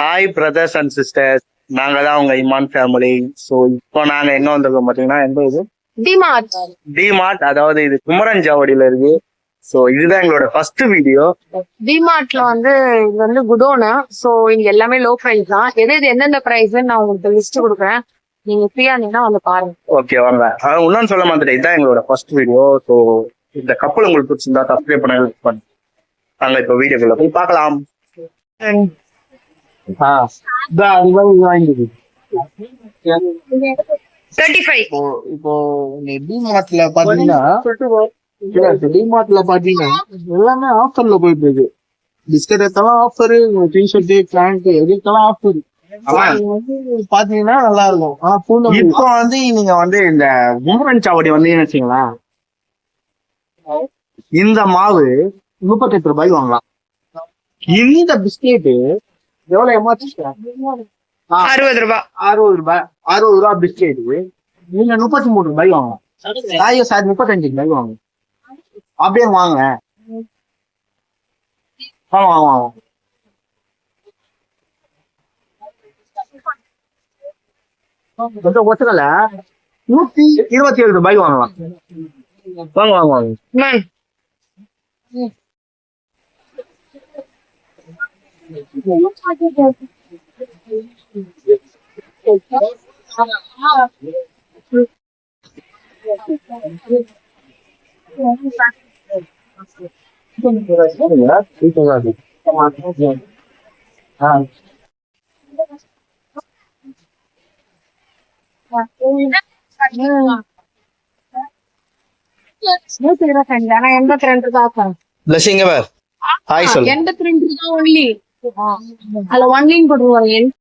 Hi brothers and sisters நாங்க தான் உங்க இமான் ஃபேமிலி ஸோ இப்போ நாங்க எங்க வந்திருக்கோம் பாத்தீங்கன்னா எங்க இது? டிமார்ட். டிமார்ட் அதாவது இது குமரன் ஜாவடியில இருக்கு. ஸோ இதுதான் எங்களோட ஃபர்ஸ்ட் வீடியோ டிமார்ட்ல வந்து இது வந்து குடோனு. சோ இங்க எல்லாமே லோ பிரைஸ் தான். எது எது எந்தெந்த பிரைஸ் நான் உங்களுக்கு லிஸ்ட் கொடுக்குறேன். நீங்க ஃப்ரீயா இருந்தீங்கன்னா வந்து பாருங்க. ஓகே வாங்க. இன்னொன்னு சொல்ல மாதிரி இதுதான் எங்களோட ஃபர்ஸ்ட் வீடியோ ஸோ இந்த கப்பல் உங்களுக்கு பிடிச்சிருந்தா சப்ஸ்கிரைப் பண்ண யூஸ் பண்ணி நாங்க இப்போ வீடியோக்குள்ள போய் பார்க்கலாம். அது மாதிரி வாங்கிடுது இப்போ டிமார்ட்ல பாத்தீங்கன்னா டிமார்ட்ல பாத்தீங்கன்னா எல்லாமே ஆஃபர்ல போயிட்டு இருக்கு பிஸ்கட் எடுத்தாலும் ஆஃபர் டிஷர்ட் பேண்ட் எதுக்கெல்லாம் ஆஃபர் பாத்தீங்கன்னா நல்லா இருக்கும் ஆனா இப்போ வந்து நீங்க வந்து இந்த குமரன் சாவடி வந்து வச்சீங்களா இந்த மாவு முப்பத்தெட்டு ரூபாய்க்கு வாங்கலாம் இந்த பிஸ்கெட் எவ்வளவு எமாச்சு அறுபது ரூபாய் அறுபது ரூபாய் அறுபது ரூபாய் பிஸ்கெட் நீங்க முப்பத்தி மூணு ரூபாய் வாங்கலாம் ஐயோ சார் முப்பத்தஞ்சு ரூபாய் வாங்க. அப்படியே வாங்க. வாங்க வாங்க வாங்க. கொஞ்சம் ஒத்துக்கல? நூத்தி இருபத்தி ஏழு ரூபாய் வாங்கலாம். வாங்க வாங்க வாங்க மேம் நூத்தி இருபத்தஞ்சு ஆனா எண்பத்தி ரெண்டு தான் ஹாய் சொல்லு. எண்பத்தி ரெண்டு தான் ஒன்லி அதுல ஒன்லின்னு போட்டுருவாங்க